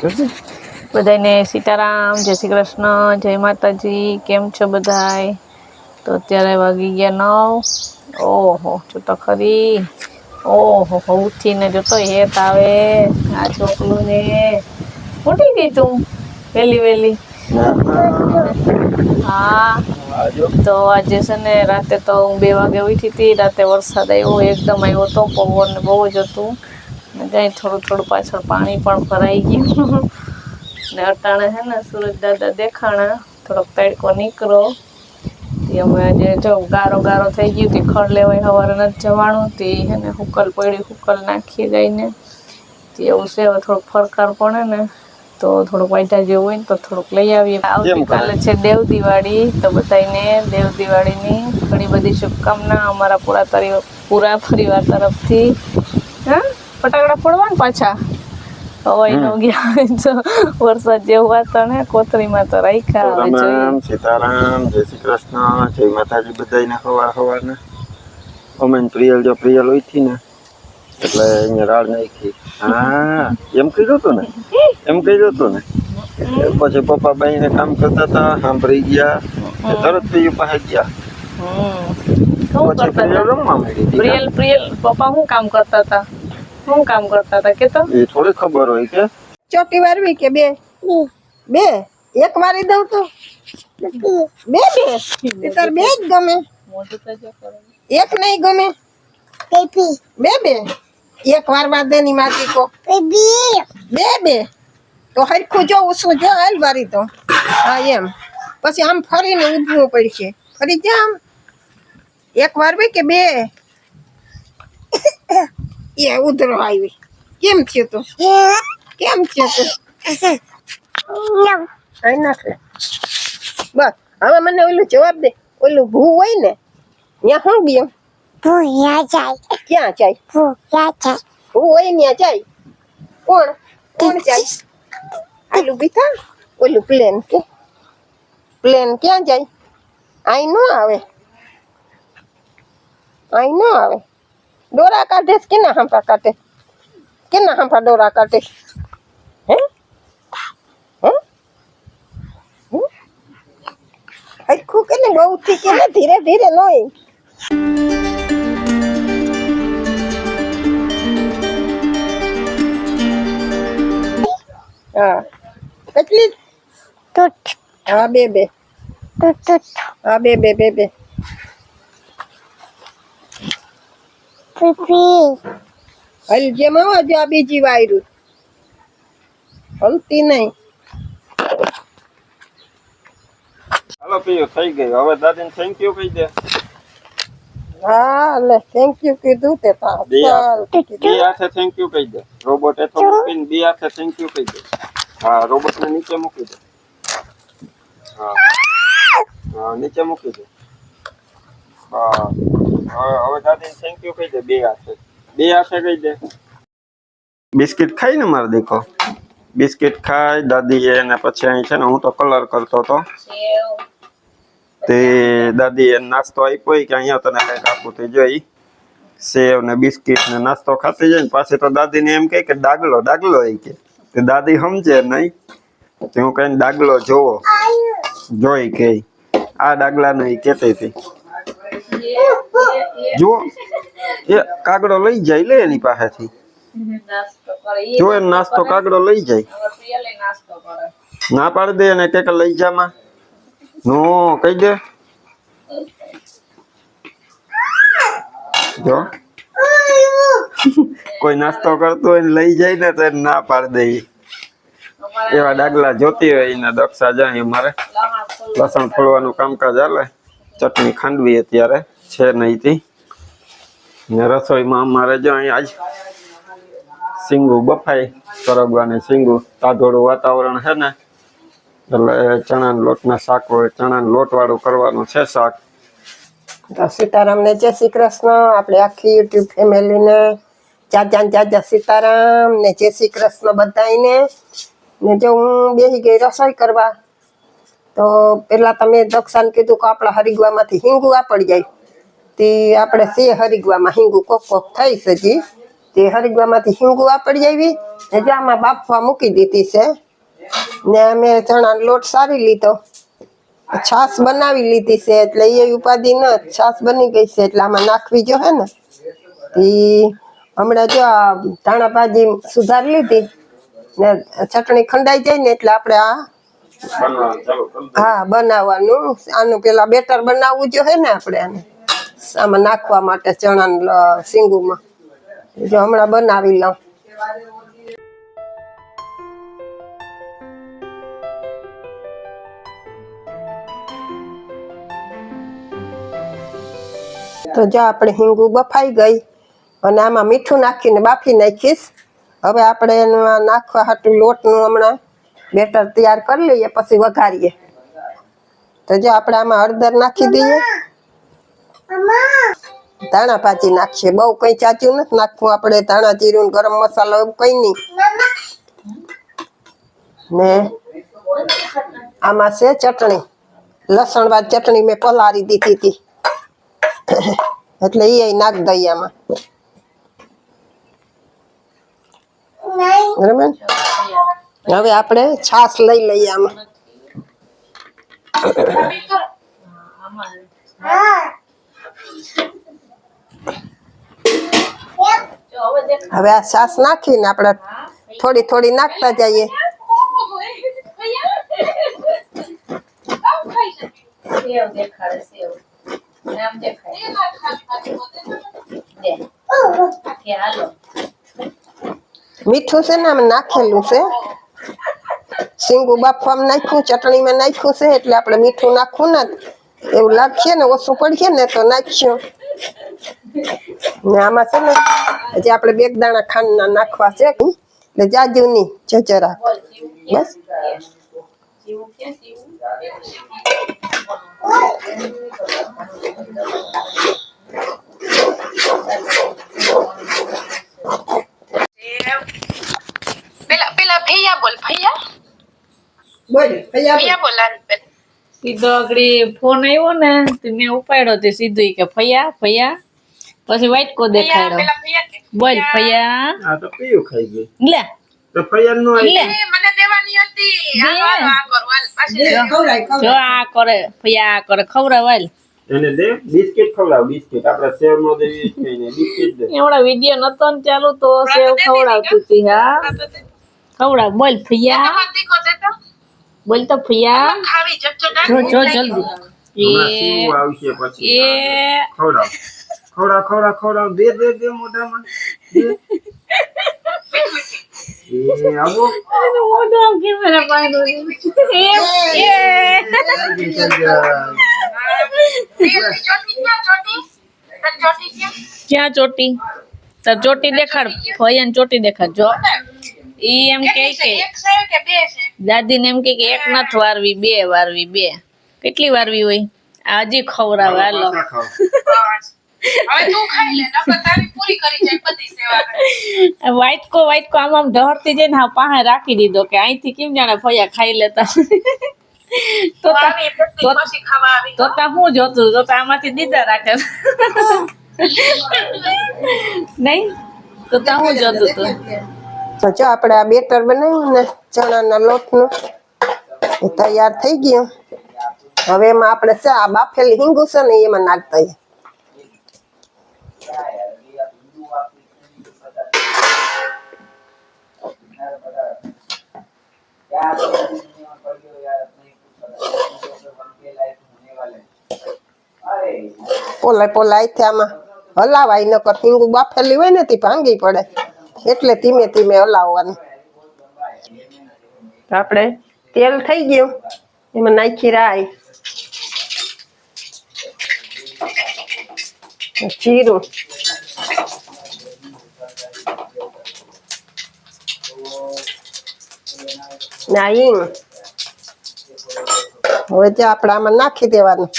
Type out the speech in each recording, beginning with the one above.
બધાને સીતારામ, જય શ્રી કૃષ્ણ, જય માતાજી, કેમ છો બધાય? તો અત્યારે વાગી ગયા નવ. ઓહો, જો તો ખરી. ઓહો, હો, ઉઠીને જોતો હેત આવે. આ છોકરું ને ઉઠી ગઈ તું વહેલી વહેલી હા, તો આજે છે ને રાતે તો હું બે વાગે ઉઠી હતી, રાતે વરસાદ આવ્યો, એકદમ આવ્યો હતો પવન બહુ જ હતું. ને ત્યાં થોડું થોડું પાછળ પાણી પણ ભરાઈ ગયું. ને અટાણે છે ને સુરજ દાદા દેખાણા થોડોક તડકો નીકળો. તે અમે આજે જો ગારો ગારો થઈ ગયું તે ખડ લેવાય સવારે નથી જવાનું. તે હે ને હુકલ પડી હુકલ નાખી જઈને. તે એવું છે થોડોક ફરકાર પડે ને તો થોડુંક વાઈટા જેવું હોય ને તો થોડુંક લઈ આવીએ. આવતીકાલે છે દેવ દિવાળી તો બધાને દેવ દિવાળીની ઘણી બધી શુભકામના અમારા પૂરા પૂરા પરિવાર તરફથી. હા? ફટાકડા ફોડવા ને પાછા? હવાઈ નો ગયા વરસાદ જેવું વાતાવરણ કોથળીમાં તો રાખ્યા રામ સીતારામ જય શ્રી કૃષ્ણ જય માતાજી બધાને સવાર સવારના અમે પ્રિયલ જો પ્રિયલ હોયથી ને એટલે અહીંયા રાડ નાખી. હા એમ કર્યું હતું ને? એમ કર્યું હતું ને? પછી પપ્પા બાઈને કામ કરતા હતા સાંભળી ગયા તરત પ્રિય પાસે ગયા. પછી પ્રિયલ રમવા માંડી પ્રિયલ પ્રિયલ પપ્પા શું કામ કરતા હતા શું કામ કરતા હતા? કે તો એ થોડી ખબર હોય કે? ચોટી વારવી કે બે? બે? એક વારી દઉં તો? બે બે? તાર બે જ ગમે. એક નહીં ગમે? બે બે? એક વાર વાર દેની માટી કો. બે બે? તો હરખું જો શું જો હાલ વારી તો હા એમ. પછી આમ ફરીને ઉભવું પડશે. ફરી જા આમ એક વાર બે કે બે? એ ઉધરો આવી. કેમ થયું તું? કેમ થયું તું? કઈ નાખે બસ હવે મને ઓલું જવાબ દે. ઓલું ભૂ હોય ને ત્યાં શું ગયો? ક્યાં જાય? ભૂ હોય ત્યાં જાય? કોણ? કોણ જાય? આલું બીતા ઓલું પ્લેન કે? પ્લેન ક્યાં જાય? અહીં ન આવે. અહીં ન આવે. દોરા કાઢે છે કેના હાંફા કાઢે કેના હાંફા દોરા કાઢે હે હે હે? હરખું કે ને બહુ થી કે ને ધીરે ધીરે લોય હા કેટલી હા બે બે હા બે બે બે બે હલ જેમ આવો જો આ બીજી વાયરું. હલતી નહીં. હાલો પ્રિય થઈ ગઈ હવે દાદીને થેન્ક યુ કહી દે. હા લે થેન્ક યુ કીધું તે તા. બે બે હાથે થેન્ક યુ કહી દે. રોબોટ એ તો મૂકીને બે હાથે થેન્ક યુ કહી દે. હા રોબોટ ને નીચે મૂકી દે. હા. હા નીચે મૂકી દે. હા. હવે હવે દાદીને થેન્ક યુ કહી દે બે હાથે બે હાથે કહી દે. બિસ્કિટ ખાઈ ને મારો દીકો બિસ્કિટ ખાય દાદીએ ને પછી અહીં છે ને હું તો કલર કરતો હતો. તે દાદીએ નાસ્તો આપ્યો કે અહીંયા તને કંઈક આપું તે જોઈ સેવ ને બિસ્કિટ ને નાસ્તો ખાતી જાય ને પાછી તો દાદીને એમ કહે કે ડાગલો ડાગલો એ કે. તે દાદી સમજે નહીં. તે હું કહીને ડાગલો જોવો. જોઈ કે આ ડાગલાને નહીં કહેતી હતી. જુઓ એ કાગડો લઈ જાય લે એની પાસેથી. જો એ નાસ્તો કાગડો લઈ જાય. ના પાડી દે અને કે લઈ જામાં નો કહી દે. જો. કોઈ નાસ્તો કરતો હોય ને લઈ જાય ને તો એને ના પાડી દે. એવા ડાગલા જોતી હોય એના દક્ષા જાય અમારે. લસણ ફોડવાનું કામકાજ હાલે. ચટણી ખાંડવી અત્યારે. છે નહીં ને રસોઈમાં અમારે જો અહીં આજ સિંગુ બફાઈ સરગવાની સિંગુ તાધોડું વાતાવરણ છે ને, એટલે ચણાના લોટના શાક હોય, ચણાના લોટવાળું કરવાનું છે શાક. તો સીતારામને જય શ્રી કૃષ્ણ. આપણે આખી યુટ્યુબ ફેમિલીને જાજા ચાચા સીતારામ ને જય શ્રી કૃષ્ણ બધાને ને જો હું બેસી ગઈ રસોઈ કરવા, તો પેલા તમે દક્ષાને કીધું કે આપણા હરિગવામાંથી હિંગુ આપડી જાય. તે આપણે સે હરિગવામાં હિંગુ કોક કોક થઈ સજી તે હરિગવામાંથી હિંગુ આપડી આવી ને જામાં બાફવા મૂકી દીધી છે. ને અમે ચણાનો લોટ સારી લીધો. છાશ બનાવી લીધી છે એટલે એ ઉપાધિ ન છાશ બની ગઈ છે એટલે આમાં નાખવી જો હે ને. ઈ હમણાં જો આ ધાણા ભાજી સુધારી લીધી ને ચટણી ખંડાઈ જાય ને એટલે આપણે આ. હા બનાવવાનું. આનું પેલા બેટર બનાવવું જો હે ને આપણે આને. આમાં નાખવા માટે ચણા સિંગુમાં જો હમણાં બનાવી લઉં. તો જો આપણે હિંગુ બફાઈ ગઈ, અને આમાં મીઠું નાખીને બાફી નાખીશ. હવે આપણે એમાં નાખવા હાટું લોટનું હમણાં બેટર તૈયાર કરી લઈએ, પછી વઘારીએ. તો જો આપણે આમાં હળદર નાખી દઈએ. ધાણા ભાજી નાખીએ. બહુ કઈ ચાચ્યું નથી નાખવું આપણે. ધાણા જીરું ગરમ મસાલો એવું કઈ નહીં. ને આમાં છે ચટણી. લસણ વાળી ચટણી મેં પલારી દીધી હતી. એટલે એ નાખ દઈએ આમાં. બરાબર? હવે આપણે છાશ લઈ લઈએ આમાં. હવે આ છાશ નાખીને આપણે થોડી થોડી નાખતા જઈએ. સેવ દેખાડે સેવ આમ દેખાય દે કે હાલો મીઠું છે ને આમાં નાખેલું છે. શીંગું બાફવામાં નાખ્યું, ચટણીમાં નાખ્યું છે, એટલે આપણે મીઠું નાખવું ને એવું લાગશે ને ઓછું પડશે ને તો નાખશું ને આમાં છે ને હજી આપણે બે દાણા ખાંડના નાખવા છે. એટલે જાજુ ની જજરા બસ. જીવું કે જીવું પેલા પેલા ભૈયા બોલ ભૈયા? બોલ ભૈયા બોલ. પેલા સીધો આગળ ફોન આવ્યો ને તો મેં ઉપાડ્યો તે સીધું ઈ કે ફૈયા ફૈયા પછી વાઇટકો ભૈયા દેખાડ્યો પેલા ભૈયા કે બોલ ફૈયા આ તો પીયું ખાઈ ગઈ લે તો ફૈયાદ નો લે એ મને દેવાની હતી દે. આ હાલો, આ કરો, હાલ, પાછી જો આ કરે ફૈયા આ કરે ખવડાવાલ એને દે બિસ્કિટ ખવડાવ બિસ્કિટ આપણે સેવ નો દેવી છે ને બિસ્કિટ દે એવડા વિડિયો નતો ને ચાલુ તો સેવ ખવડાવતી હતી હા ખવડાવ બોલ ફૈયા તમારો દીકરો છે તો બોલ તો ફૈયા ખાવી જો જો જલ્દી. એ આવશે પછી? એ ખવડાવ. ખવડાવ ખવડાવ ખવડાવ. દે દે દે મોઢામાં. એ આવો. મોઢું આમ કેમેરા પાસે એમ એ ચોટી ક્યાં ચોટી? તારી ચોટી દેખાડ. ફૈયાને ચોટી દેખાડ. જો. ઈ એમ કે કે દાદી એક છે કે બે છે? દાદીને એમ કે કે એક નથ વારવી બે વારવી બે. કેટલી વારવી હોય? આ હજી ખવરાવ હાલો. પાછા ખાઓ. બસ. હવે તું ખાઈ લે નકર તારી પૂરી કરી જાય બધી વાઇટકો વાઇટકો આમ આમ ઢળતી જઈને હા પાસે રાખી દીધો કે અહીંથી કેમ જાણે ફૈયા ખાઈ લેતા. તો હું. જોતું? તો તા આમાંથી દીધા રાખે. નહીં? તો તા હું જોતું તું? તો જો આપણે આ બેટર બનાવ્યું ને ચણાના લોટનું, એ તૈયાર થઈ ગયું હવે એમાં આપણે છે આ બાફેલી હિંગુ છે ને એમાં નાખતા. પોલાય પોલાય આમાં હલાવાય, નકર હિંગુ બાફેલી હોય ને તે ભાંગી પડે એટલે ધીમે ધીમે હલાવવાનું. આપણે તેલ થઈ ગયું. એમાં નાખી રાય જીરું. ના હિંગ. હવે જે આપણે આમાં નાખી દેવાનું.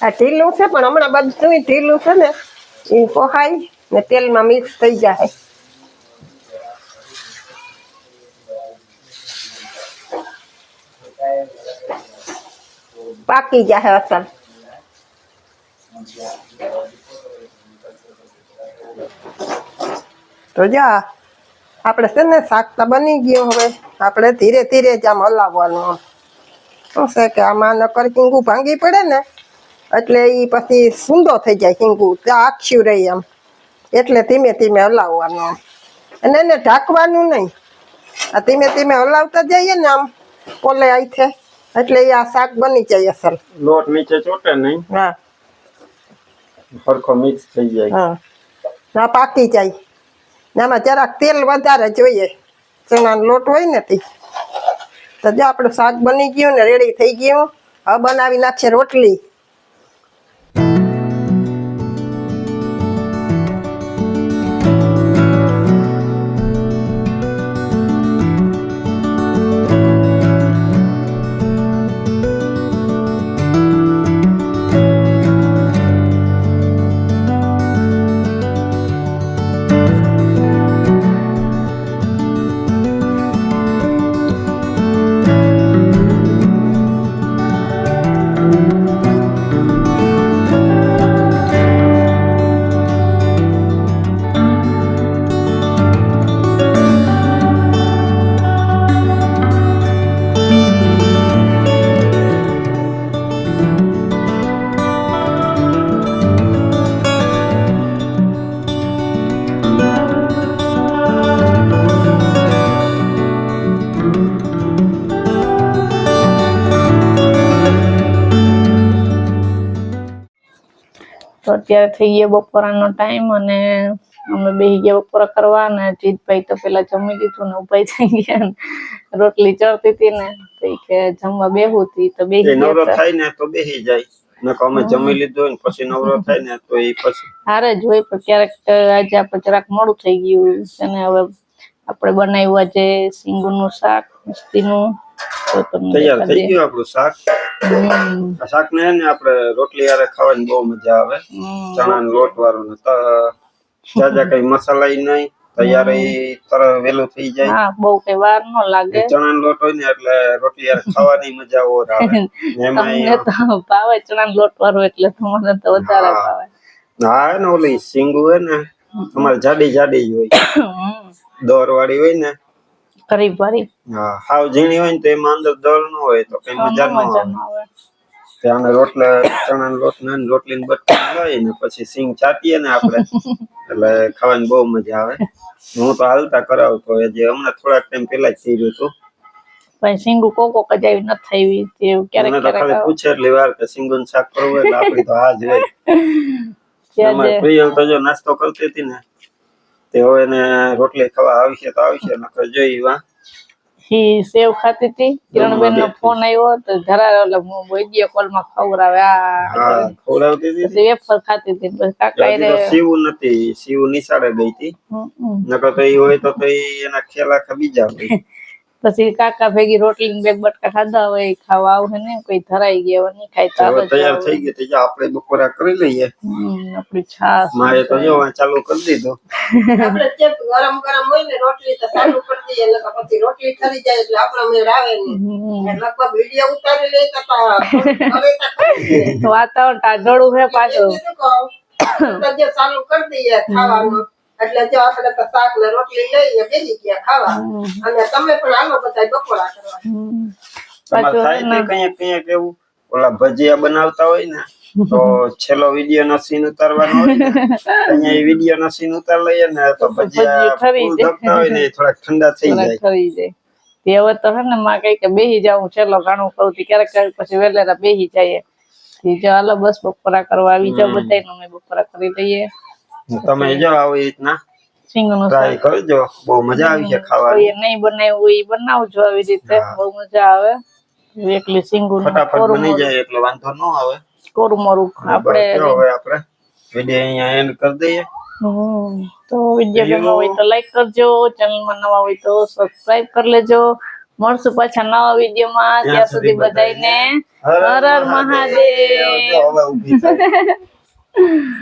આ ઢીલું છે, પણ હમણાં બધું ઢીલું છે ને એ પોહાય ને તેલમાં મિક્સ થઈ જાય. પાકી જાય અસલ. તો જા, આપણે છે ને શાક તો બની ગયું હવે. આપણે ધીરે ધીરે જ આમ હલાવવાનું. શું છે કે આમાં નકર કીંગું ભાંગી પડે ને એટલે એ પછી સૂંદો થઈ જાય હિંગુ ત્યાં આખી રહી એમ. એટલે ધીમે ધીમે હલાવવાનું. આમ અને એને ઢાંકવાનું નહીં. આ ધીમે ધીમે હલાવતા જઈએ ને આમ પોલે આઈથે. એટલે આ શાક બની જાય અસલ. લોટ નીચે ચોટે નહીં. હા. સરખો મિક્સ થઈ જાય. હા. ના પાકી જાય. ને આમાં જરાક તેલ વધારે જોઈએ. ચણાનો લોટ હોય ને તે. તો જો આપણું શાક બની ગયું ને રેડી થઈ ગયું હવે બનાવી નાખશે રોટલી. તો અત્યારે થઈ ગયો બપોરાનો ટાઈમ અને અમે બેસી ગયા બપોરા કરવા અને જીતભાઈ તો પેલા જમી લીધું ને ઉભાઈ થઈ ગયા ને રોટલી ચડતી હતી ને તો કે જમવા બેહું તી તો બેસી નવરો. થાય ને તો બેસી જાય. નકર અમે જમી લીધું ને પછી નવરો થાય ને તો એ પછી હારે જોઈ પણ ક્યારેક આજે આપણે જરાક મોડું થઈ ગયું અને હવે આપણે બનાવ્યું આજે સિંગુનું શાક મસ્તીનું. તો તમને તૈયાર થઈ ગયું આપણું શાક? આ શાક ને હે ને આપણે રોટલી હારે ખાવાની બહુ મજા આવે. ચણા ચણા લોટ વાળું ને તો જાજા કઈ મસાલા નહીં. તૈયાર ઈ તરત વેલું થઈ જાય. હા બહુ કઈ વાર ન લાગે. ચણા લોટ હોય ને એટલે રોટલી હારે ખાવાની મજા ઓર આવે. એમાં તમને તો ભાવે ચણા લોટ વાળું એટલે તમને તો વધારે હા. ભાવે. હા ને ઓલી સિંગુ હોય ને તમારે જાડી જાડી જ હોય. દોર વાળી હોય ને? કરી ભરી હા હાવ ઝીણી હોય ને તો એમાં અંદર દોર ન હોય તો કઈ મજા ન આવે. ત્યાં રોટલા ચણા લોટ ને રોટલી ને બટકી લઈ ને પછી સિંગ ચાટીએ ને આપણે. એટલે ખાવાની બહુ મજા આવે. હું તો હાલતા કરાવતો એ જે હમણાં થોડાક ટાઈમ પેલા જ થઈ ગયું હતું. પણ સિંગુ કોકો કજાવી ન થઈ તે ક્યારેક ક્યારેક પૂછે એટલી વાર કે સિંગુન શાક કરવું એટલે આપણી તો આ જ હોય અમારે જે તો જો નાસ્તો કરતી હતી ને તે હવે એને રોટલી ખાવા આવશે તો આવશે નકર જોઈ વા. ઈ સેવ ખાતી હતી. કિરણબેન નો ફોન આવ્યો તો જરા એટલે વૈદ્ય કોલમાં ખવડાવે. આ ખવડાવતી હતી. વેફર ખાતી હતી. પછી કાકા તો સીવું નથી. સીવું નિશાળે ગઈ હતી. નકર તો ઈ હોય તો તો એના ખેલા બીજા હોય. પછી કાકા ભેગી રોટલી ને બે બટકા ખાધા હોય ખાવા આવે ને કોઈ ધરાઈ ગયા હોય નહીં ખાય તો તૈયાર થઈ ગઈ તો આપણે બપોરા કરી લઈએ. આપણી છાસ મારે તો જો ચાલુ કરી દીધું. આપણે ચેક ગરમ ગરમ હોય ને રોટલી તો ચાલુ કરી દઈએ એટલે પછી રોટલી ઠરી જાય એટલે આપણો મેળ આવે નહીં. એટલે લગભગ વીડિયો ઉતારી લઈ તો. વાતાવરણ ટાઢળું છે પાછું. ચાલુ કરી દઈએ ખાવાનું. એટલે જો આપણે તો શાક ને રોટલી લઈને બેસી ગયા ખાવા. અને તમે પણ હાલો બધા બપોરા કરવા. થાય ને, કઈ કઈ એવું? ઓલા ભજીયા બનાવતા હોય ને તો છેલ્લો વીડિયો નો સીન ઉતારવાનો હોય અહીંયા એ વીડિયો નો સીન ઉતાર લઈએ ને તો ભજીયા હોય ને થોડાક ઠંડા થઈ જાય. થઈ જાય. તે હવે તો હે ને માં કઈ કે બેહી જાઉં છેલ્લો ઘણું કરું તી ક્યારેક ક્યારેક પછી વેલેરા બેહી જાય તી જો હાલો બસ બપોરા કરવા આવી જાવ બધાય અમે બપોરા કરી લઈએ. તમે જો આવી રીતના. સિંગનું ટ્રાય કરજો. બહુ મજા આવી છે ખાવાની. નહીં બનાવ્યું હોય બનાવજો આવી રીતે. બહુ મજા આવે. એકલી સિંગું ફટાફટ બની જાય એટલે વાંધો ન આવે. કોરું મોરું આપણે હવે આપણે વીડિયો અહીંયા એન્ડ કરી દઈએ. તો વીડિયો ગમ્યો હોય તો લાઈક કરજો. ચેનલમાં નવા હોય તો સબસ્ક્રાઇબ કરી લેજો. મળશું પાછા નવા વિડીયોમાં. ત્યાં સુધી બધાને હર હર મહાદેવ.